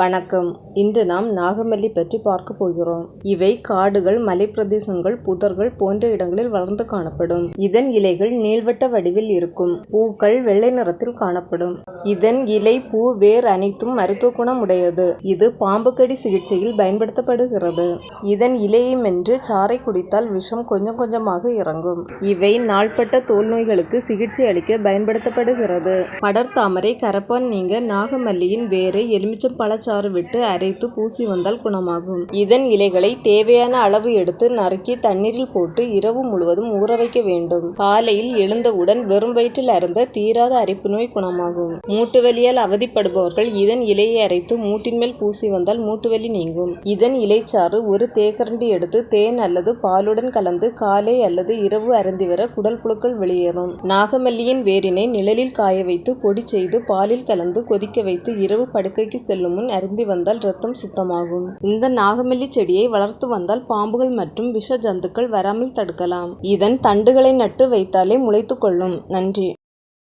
வணக்கம். இன்று நாம் நாகமல்லி பற்றி பார்க்க போகிறோம். இவை காடுகள் மலைப்பிரதேசங்கள் புதர்கள் போன்ற இடங்களில் வளர்ந்து காணப்படும். இதன் இலைகள் நீள்வட்ட வடிவில் இருக்கும். பூக்கள் வெள்ளை நிறத்தில் காணப்படும். இதன் இலை பூ வேர் அனைத்தும் மருத்துவ குணம் உடையது இது பாம்பு கடி சிகிச்சையில் பயன்படுத்தப்படுகிறது. இதன் இலையை மென்று சாறை குடித்தால் விஷம் கொஞ்சம் கொஞ்சமாக இறங்கும். இவை நாள்பட்ட தோல் நோய்களுக்கு சிகிச்சை அளிக்க பயன்படுத்தப்படுகிறது. படர்தாமரை கரப்பான் நீங்க நாகமல்லியின் வேறு எலுமிச்சம் பழச்சாறு விட்டு அரைத்து பூசி வந்தால் குணமாகும். இதன் இலைகளை தேவையான அளவு எடுத்து நறுக்கி தண்ணீரில் போட்டு இரவு முழுவதும் ஊற வைக்க வேண்டும். காலையில் எழுந்தவுடன் வெறும் வயிற்றில் அருந்த தீராத அரிப்பு நோய் குணமாகும். மூட்டு வலியால் அவதிப்படுபவர்கள் இதன் இலையை அரைத்து மூட்டின் மேல் பூசி வந்தால் மூட்டு வலி நீங்கும். இதன் இலைச்சாறு ஒரு தேக்கரண்டி எடுத்து தேன் அல்லது பாலுடன் கலந்து காலை அல்லது இரவு அருந்தி வர குடல் புழுக்கள் வெளியேறும். நாகமல்லியின் வேரினை நிழலில் காய வைத்து பொடி செய்து பாலில் கலந்து கொதிக்க வைத்து இரவு படுக்கைக்கு செல்லும் முன் அருந்தி வந்தால் ரத்தம் சுத்தமாகும். இந்த நாகமல்லி செடியை வளர்த்து வந்தால் பாம்புகள் மற்றும் விஷ ஜந்துக்கள் வராமல் தடுக்கலாம். இதன் தண்டுகளை நட்டு வைத்தாலே முளைத்து கொள்ளும். நன்றி.